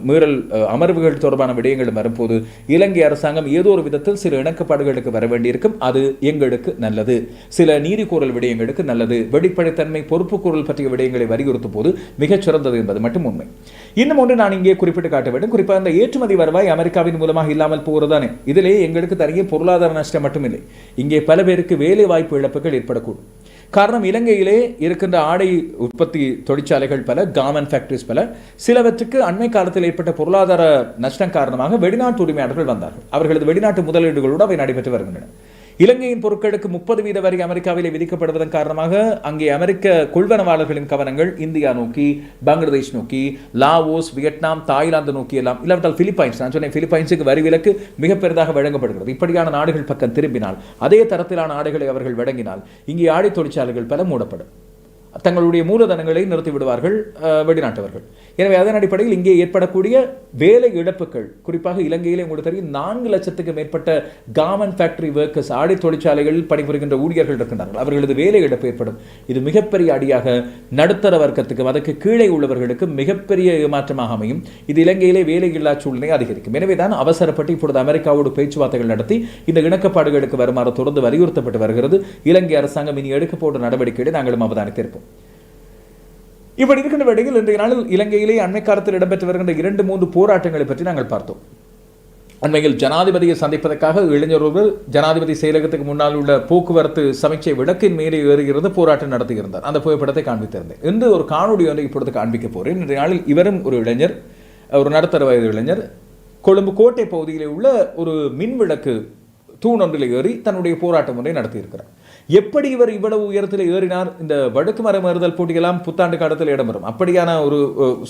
மீறல் அமர்வுகள் தொடர்பான விடயங்களும் வரும்போது இலங்கை அரசாங்கம் ஏதோ ஒரு விதத்தில் சில இணக்கப்பாடுகளுக்கு வர வேண்டியிருக்கும். அது எங்களுக்கு நல்லது. சில நீதிக்கூறல் விடயங்களுக்கு நல்லது. வெளிப்படைத்தன்மை பொறுப்புக்கூறல் பற்றிய விடயங்களை வலியுறுத்தும் போது மிகச் சிறந்தது என்பது மட்டும் உண்மை. இன்னும் ஒன்று நான் இங்கே குறிப்பிட்டு காட்ட வேண்டும். குறிப்பாக அந்த ஏற்றுமதி வருவாய் அமெரிக்காவின் மூலமாக இல்லாமல் போகிறதானே இதிலே எங்களுக்கு தனியே பொருளாதார நஷ்டம் மட்டுமில்லை. இங்கே பல பேருக்கு வேலை வாய்ப்பு இழப்புகள் ஏற்படக்கூடும். காரணம் இலங்கையிலே இருக்கின்ற ஆடை உற்பத்தி தொழிற்சாலைகள் பல கார்மெண்ட் ஃபேக்டரிஸ் பல சிலவற்றுக்கு அண்மை காலத்தில் ஏற்பட்ட பொருளாதார நஷ்டம் காரணமாக வெளிநாட்டு உரிமையாளர்கள் வந்தார்கள். அவர்களது வெளிநாட்டு முதலீடுகளோடு அவை நடைபெற்று வருகின்றன. இலங்கையின் பொருட்களுக்கு முப்பது வீத வரி அமெரிக்காவிலே விதிக்கப்படுவதன் காரணமாக அங்கே அமெரிக்க கொள்வனவாளர்களின் கவனங்கள் இந்தியா நோக்கி பங்களாதேஷ் நோக்கி லாவோஸ் வியட்நாம் தாய்லாந்து நோக்கி எல்லாம் இல்லாவிட்டால் பிலிப்பைன்ஸ் நான் சொன்னேன் பிலிப்பைன்ஸுக்கு வரி விலக்கு மிக பெரிதாக வழங்கப்படுகிறது. இப்படியான நாடுகள் பக்கம் திரும்பினால் அதே தரத்திலான நாடுகளை அவர்கள் வழங்கினால் இங்கே ஆடை தொழிற்சாலைகள் பல மூடப்படும். தங்களுடைய மூலதனங்களை நிறுத்திவிடுவார்கள் அஹ், வெளிநாட்டவர்கள். எனவே அதன் அடிப்படையில் இங்கே ஏற்படக்கூடிய வேலை இழப்புகள் குறிப்பாக இலங்கையிலே உங்களுக்கு தெரியும் நான்கு லட்சத்துக்கு மேற்பட்ட கார்மெண்ட் ஃபேக்டரி ஒர்க்கர்ஸ் ஆடை தொழிற்சாலைகளில் பணிபுரிகின்ற ஊழியர்கள் இருக்கின்றார்கள். அவர்களது வேலை இழப்பு ஏற்படும். இது மிகப்பெரிய அடியாக நடுத்தர வர்க்கத்துக்கு அதற்கு கீழே உள்ளவர்களுக்கு மிகப்பெரிய ஏமாற்றமாக அமையும். இது இலங்கையிலே வேலையில்லா சூழ்நிலை அதிகரிக்கும். எனவே தான் அவசரப்பட்டு இப்பொழுது அமெரிக்காவோடு பேச்சுவார்த்தைகள் நடத்தி இந்த இணக்கப்பாடுகளுக்கு வருமாறு தொடர்ந்து வலியுறுத்தப்பட்டு வருகிறது. இலங்கை அரசாங்கம் இனி எடுக்க போன்ற நடவடிக்கைகளை நாங்களும் அவதானித்திருப்போம் இப்படி இருக்கின்ற வேளையில் இன்றைய நாளில் இலங்கையிலே அண்மை காலத்தில் இடம்பெற்று வருகின்ற இரண்டு மூன்று போராட்டங்களை பற்றி நாங்கள் பார்த்தோம். அண்மையில் ஜனாதிபதியை சந்திப்பதற்காக இளைஞர் ஒருவர் ஜனாதிபதி செயலகத்துக்கு முன்னால் உள்ள போக்குவரத்து சமீட்சை விளக்கின் மேலே ஏறுகிறது போராட்டம் நடத்தியிருந்தார் அந்த புகைப்படத்தை காண்பித்திருந்தேன். இன்று ஒரு காணொலி ஒன்றை இப்பொழுது காண்பிக்க போகிறேன் இன்றைய நாளில் இவரும் ஒரு இளைஞர் ஒரு நடுத்தர வயது இளைஞர். கொழும்பு கோட்டை பகுதியிலே உள்ள ஒரு மின் விளக்கு ஏறி தன்னுடைய போராட்டம் ஒன்றை நடத்தியிருக்கிறார். எப்படி இவர் இவ்வளவு உயரத்தில் ஏறினார்? இந்த வடக்கு மரம் ஏறுதல் போட்டியெல்லாம் புத்தாண்டு காலத்தில் இடம்பெறும். அப்படியான ஒரு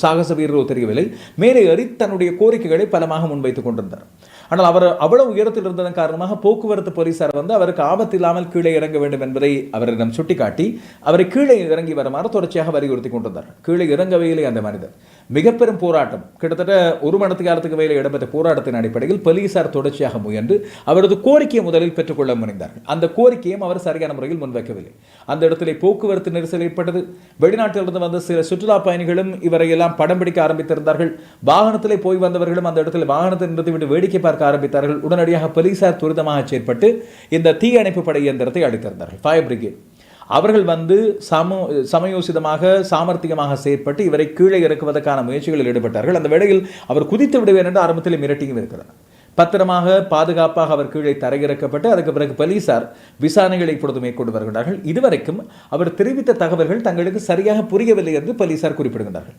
சாகச வீரரோ தெரியவில்லை. மேலே ஏறி தன்னுடைய கோரிக்கைகளை பலமாக முன்வைத்துக் கொண்டிருந்தார். ஆனால் அவர் அவ்வளவு உயரத்தில் இருந்ததன் காரணமாக போக்குவரத்து போலீசார் வந்து அவருக்கு ஆபத்து இல்லாமல் கீழே இறங்க வேண்டும் என்பதை அவரிடம் சுட்டிக்காட்டி அவரை கீழே இறங்கி வருமாறு தொடர்ச்சியாக வலியுறுத்தி கொண்டிருந்தார். கீழே இறங்கவையிலே அந்த மனிதர். மிக பெரும் போராட்டம். கிட்டத்தட்ட ஒரு மணத்து காலத்துக்கு மேலே இடம்பெற்ற போராட்டத்தின் அடிப்படையில் போலீசார் தொடர்ச்சியாக முயன்று அவரது கோரிக்கையை முதலில் பெற்றுக்கொள்ள முனைந்தார்கள். அந்த கோரிக்கையும் அவர் சரியான முறையில் முன்வைக்கவில்லை. அந்த இடத்திலே போக்குவரத்து நெரிசல் ஏற்பட்டது. வெளிநாட்டிலிருந்து வந்த சில சுற்றுலா பயணிகளும் இவரை எல்லாம் படம் பிடிக்க ஆரம்பித்திருந்தார்கள். வாகனத்திலே போய் வந்தவர்களும் அந்த இடத்தில் வாகனத்தை நிறுத்திவிட்டு வேடிக்கை பார்க்க ஆரம்பித்தார்கள். உடனடியாக போலீசார் துரிதமாக செயற்பட்டு இந்த தீயணைப்பு படை இயந்திரத்தை அடித்திருந்தார்கள். ஃபயர் பிரிகேட் அவர்கள் வந்து சம சமயோசிதமாக சாமர்த்தியமாக செயற்பட்டு இவரை கீழே இறக்குவதற்கான முயற்சிகளில் ஈடுபட்டார்கள். அந்த வேளையில் அவர் குதித்து விடுவேன் என்று ஆரம்பத்தில் மிரட்டியும் இருக்கிறார். பத்திரமாக பாதுகாப்பாக அவர் கீழே தரையிறக்கப்பட்டு அதுக்கு பிறகு போலீசார் விசாரணைகளை இப்பொழுது மேற்கொண்டு வருகிறார்கள் இதுவரைக்கும் அவர் தெரிவித்த தகவல்கள் தங்களுக்கு சரியாக புரியவில்லை என்று போலீசார் குறிப்பிடுகின்றார்கள்.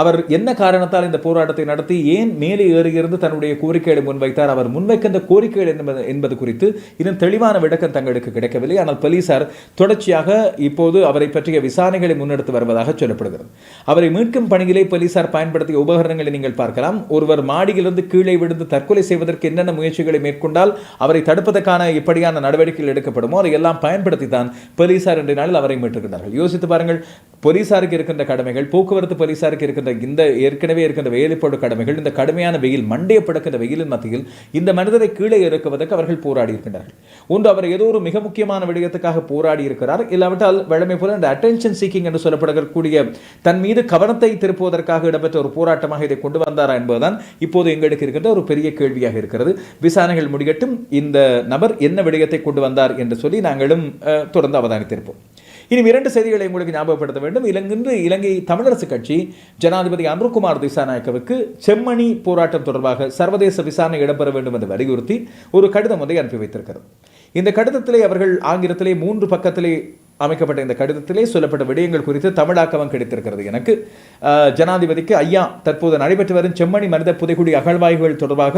அவர் என்ன காரணத்தால் இந்த போராட்டத்தை நடத்தி ஏன் மேலே ஏறியிருந்து தன்னுடைய கோரிக்கைகளை முன்வைத்தார்? அவர் முன்வைக்கின்ற கோரிக்கைகள் என்பது என்பது குறித்து இன்னும் தெளிவான விளக்கம் தங்களுக்கு கிடைக்கவில்லை. ஆனால் போலீசார் தொடர்ச்சியாக இப்போது அவரை பற்றிய விசாரணைகளை முன்னெடுத்து வருவதாக சொல்லப்படுகிறது. அவரை மீட்கும் பணியிலே போலீசார் பயன்படுத்திய உபகரணங்களை நீங்கள் பார்க்கலாம். ஒருவர் மாடியிலிருந்து கீழே விழுந்து தற்கொலை செய்வதற்கு என்னென்ன முயற்சிகளை மேற்கொண்டால் அவரை தடுப்பதற்கான இப்படியான நடவடிக்கைகள் எடுக்கப்படுமோ? அதை எல்லாம் பயன்படுத்தி தான் போலீசார் என்ற நாளில் அவரை மீட்டிருக்கிறார்கள் யோசித்து பாருங்கள் போலீசாருக்கு இருக்கின்ற கடமைகள் போக்குவரத்து போலீசாருக்கு இருக்கின்ற இந்த ஏற்கனவே இருக்கின்ற வேலைப்பாடு கடமைகள் இந்த கடுமையான வெயில் மண்டைய படுக்கின்ற வெயிலின் மத்தியில் இந்த மனிதரை கீழே இறக்குவதற்கு அவர்கள் போராடி இருக்கின்றார்கள். ஒன்று அவர் ஏதோ ஒரு மிக முக்கியமான விடயத்துக்காக போராடி இருக்கிறார். இல்லாவிட்டால் வழமை போல இந்த அட்டென்ஷன் சீக்கிங் என்று சொல்லப்படக்கூடிய தன் மீது கவனத்தை திருப்புவதற்காக இடம்பெற்ற ஒரு போராட்டமாக இதை கொண்டு வந்தாரா என்பதுதான் இப்போது எங்களுக்கு இருக்கின்ற ஒரு பெரிய கேள்வியாக இருக்கிறது. விசாரணைகள் முடிகட்டும் இந்த நபர் என்ன விடயத்தை கொண்டு வந்தார் என்று சொல்லி நாங்களும் தொடர்ந்து அவதானித்திருப்போம். இனி இரண்டு செய்திகளை உங்களுக்கு ஞாபகப்படுத்த வேண்டும். இலங்கின்று இலங்கை தமிழரசு கட்சி ஜனாதிபதி அனுர்குமார் திசாநாயக்கவுக்கு செம்மணி போராட்டம் தொடர்பாக சர்வதேச விசாரணை இடம்பெற வேண்டும் என்று வலியுறுத்தி ஒரு கடிதம் ஒன்றை அனுப்பி வைத்திருக்கிறது. இந்த கடிதத்திலே அவர்கள் ஆங்கிலத்திலே மூன்று பக்கத்திலே அமைக்கப்பட்ட இந்த கடிதத்திலே சொல்லப்பட்ட விடயங்கள் குறித்து தமிழாக்கம் கிடைத்திருக்கிறது எனக்கு. ஜனாதிபதிக்கு ஐயா தற்போது நடைபெற்று வரும் செம்மணி மனித புதைகுடி அகழ்வாய்வுகள் தொடர்பாக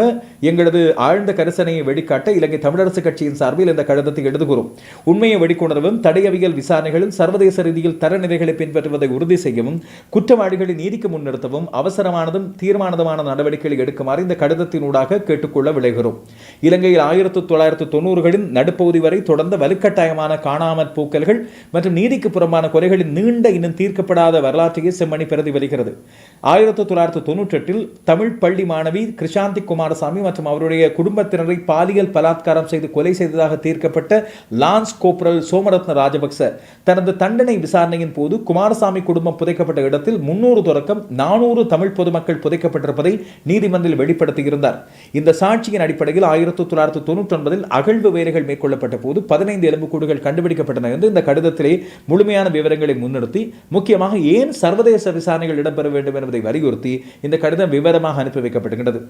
எங்களது ஆழ்ந்த கரிசனையை வெளிக்காட்ட இலங்கை தமிழரசு கட்சியின் சார்பில் இந்த கடிதத்தை எழுதுகிறோம். உண்மையை வெடிக்கொணரவும் தடையவியல் விசாரணைகளில் சர்வதேச ரீதியில் தரநிலைகளை பின்பற்றுவதை உறுதி செய்யவும் குற்றவாளிகளை நீதிக்கு முன்னிறுத்தவும் அவசரமானதும் தீர்மானதுமான நடவடிக்கைகளை எடுக்குமாறு இந்த கடிதத்தினூடாக கேட்டுக்கொள்ள விளைகிறோம் இலங்கையில் ஆயிரத்து தொள்ளாயிரத்து தொண்ணூறுகளின் நடுப்பகுதி வரை தொடர்ந்த வலுக்கட்டாயமான காணாமற் போக்கல்கள் மற்றும் நீதிக்கு புறம்பான கொலைகளின் நீண்ட இன்னும் தீர்க்கப்படாத வரலாற்றையே செம்மணி பிரதிபலிக்கிறது ஆயிரத்தி தொள்ளாயிரத்தி தொண்ணூற்றி எட்டில் தமிழ் பள்ளி மாணவி கிருஷாந்தி குமாரசாமி மற்றும் அவருடைய குடும்பத்தினரை பாலியல் பலாத்காரம் செய்து கொலை செய்ததாக தீர்க்கப்பட்ட லான்ஸ் கோப்ரல் சோமரத்ன ராஜபக்ச தனது தண்டனை விசாரணையின் போது குமாரசாமி குடும்பம் புதைக்கப்பட்ட இடத்தில் முன்னூறு தொடக்கம் நானூறு தமிழ் பொதுமக்கள் புதைக்கப்பட்டிருப்பதை நீதிமன்றில் வெளிப்படுத்தியிருந்தார். இந்த சாட்சியின் அடிப்படையில் ஆயிரத்தி தொள்ளாயிரத்தி தொன்னூற்றி ஒன்பதில் அகழ்வு வேலைகள் மேற்கொள்ளப்பட்ட போது பதினைந்து எலும்புக்கூடுகள் கண்டுபிடிக்கப்பட்டன என்று இந்த கடிதத்திலே முழுமையான விவரங்களை முன்னிறுத்தி முக்கியமாக ஏன் சர்வதேச விசாரணைகள் இடம்பெற வேண்டும் என்பதை வலியுறுத்தி இந்த கடிதம் விவரமாக அனுப்பி வைக்கப்படுகின்றது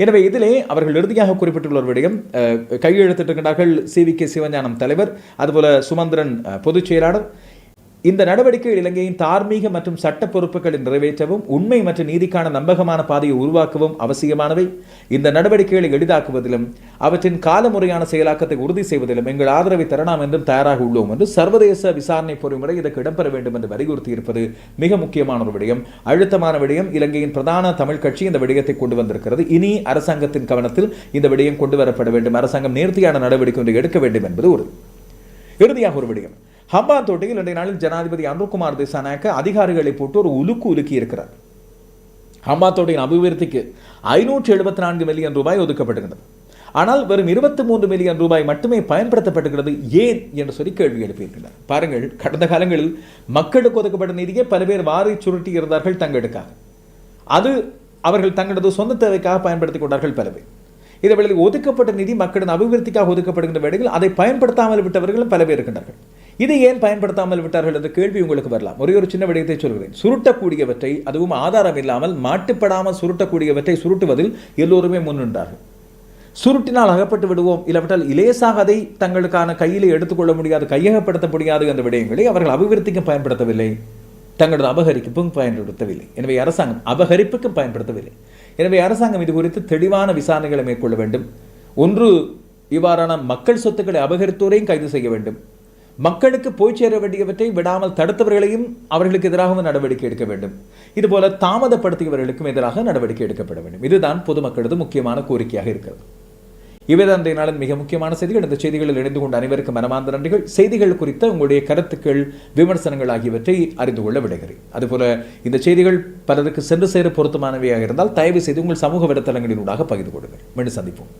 எனவே இதிலே அவர்கள் இறுதியாக குறிப்பிட்டுள்ள ஒரு விடயம் அஹ், கையெழுத்திட்டிருக்கிறார்கள் சி வி கே சிவஞானம் தலைவர் அதுபோல சுமந்திரன் பொதுச் செயலாளர் இந்த நடவடிக்கை இலங்கையின் தார்மீக மற்றும் சட்ட பொறுப்புகளை நிறைவேற்றவும் உண்மை மற்றும் நீதிக்கான நம்பகமான பாதையை உருவாக்கவும் அவசியமானவை. இந்த நடவடிக்கைகளை எளிதாக்குவதிலும் அவற்றின் காலமுறையான செயலாக்கத்தை உறுதி செய்வதிலும் எங்கள் ஆதரவை தரலாம் என்றும் தயாராக உள்ளோம் என்று சர்வதேச விசாரணை பொறிமுறை இதற்கு இடம்பெற வேண்டும் என்று வலியுறுத்தி இருப்பது மிக முக்கியமான ஒரு விடயம். அழுத்தமான விடயம். இலங்கையின் பிரதான தமிழ் கட்சி இந்த விடயத்தை கொண்டு வந்திருக்கிறது. இனி அரசாங்கத்தின் கவனத்தில் இந்த விடயம் கொண்டு வரப்பட வேண்டும். அரசாங்கம் நேர்த்தியான நடவடிக்கை ஒன்று எடுக்க வேண்டும் என்பது ஒரு இறுதியாக ஒரு விடயம். ஹம்பாந்தோட்டையில் இன்றைய நாளில் ஜனாதிபதி அனுர்குமார் தேசானாக்கு அதிகாரிகளை போட்டு ஒரு உலுக்கு உலுக்கி இருக்கிறார் ஹம்பாத்தோட்டின் அபிவிருத்திக்கு ஐநூற்றி எழுபத்தி நான்கு மில்லியன் ரூபாய் ஒதுக்கப்பட்டிருந்தது. ஆனால் வெறும் இருபத்தி மூன்று மில்லியன் ரூபாய் மட்டுமே பயன்படுத்தப்படுகிறது ஏன் என்று சொல்லி கேள்வி எழுப்பியிருக்கிறார். பாருங்கள் கடந்த காலங்களில் மக்களுக்கு ஒதுக்கப்பட்ட நிதியை பல பேர் வாரி சுருட்டி இருந்தார்கள் தங்களுக்காக. அது அவர்கள் தங்களது சொந்த தேவைக்காக பயன்படுத்திக் கொண்டார்கள் பல பேர். இதே வேளையில் ஒதுக்கப்பட்ட நிதி மக்களின் அபிவிருத்திக்காக ஒதுக்கப்படுகின்ற வேளையில் அதை பயன்படுத்தாமல் விட்டவர்களும் பல பேர் இருக்கின்றார்கள். இது ஏன் பயன்படுத்தாமல் விட்டார்கள் என்ற கேள்வி உங்களுக்கு வரலாம். ஒரே ஒரு சின்ன விடயத்தை சொல்கிறேன். சுருட்டக்கூடியவற்றை அதுவும் ஆதாரம் இல்லாமல் மாட்டுப்படாமல் சுருட்டக்கூடியவற்றை சுருட்டுவதில் எல்லோருமே முன்னின்றார்கள். சுருட்டினால் அகப்பட்டு விடுவோம். இல்லாவிட்டால் இலேசாக அதை தங்களுக்கான கையிலே எடுத்துக்கொள்ள முடியாது கையகப்படுத்த முடியாது என்ற விடயங்களை அவர்கள் அபிவிருத்திக்கும் பயன்படுத்தவில்லை. தங்களது அபகரிப்புக்கும் பயன்படுத்தவில்லை. எனவே அரசாங்கம் அபகரிப்புக்கும் பயன்படுத்தவில்லை. எனவே அரசாங்கம் இது குறித்து தெளிவான விசாரணைகளை மேற்கொள்ள வேண்டும். ஒன்று இவ்வாறான மக்கள் சொத்துக்களை அபகரித்தோரையும் கைது செய்ய வேண்டும். மக்களுக்கு போய் சேர வேண்டியவற்றை விடாமல் தடுத்தவர்களையும் அவர்களுக்கு எதிராகவும் நடவடிக்கை எடுக்க வேண்டும். இதுபோல தாமதப்படுத்தியவர்களுக்கும் எதிராக நடவடிக்கை எடுக்கப்பட வேண்டும். இதுதான் பொதுமக்களது முக்கியமான கோரிக்கையாக இருக்கிறது. இவைதான் இன்றைய நாளின் மிக முக்கியமான செய்திகள். இந்த செய்திகளில் இணைந்து கொண்ட அனைவருக்கும் மனமார்ந்த நன்றிகள். செய்திகள் குறித்த உங்களுடைய கருத்துக்கள் விமர்சனங்கள் ஆகியவற்றை அறிந்து கொள்ள விடுகிறேன் அதுபோல இந்த செய்திகள் பலருக்கு சென்று சேர பொருத்தமானவையாக இருந்தால் தயவு செய்து உங்கள் சமூக வலைத்தளங்களினூடாக பகிர்ந்து கொடுங்கள் மீண்டும் சந்திப்போம்.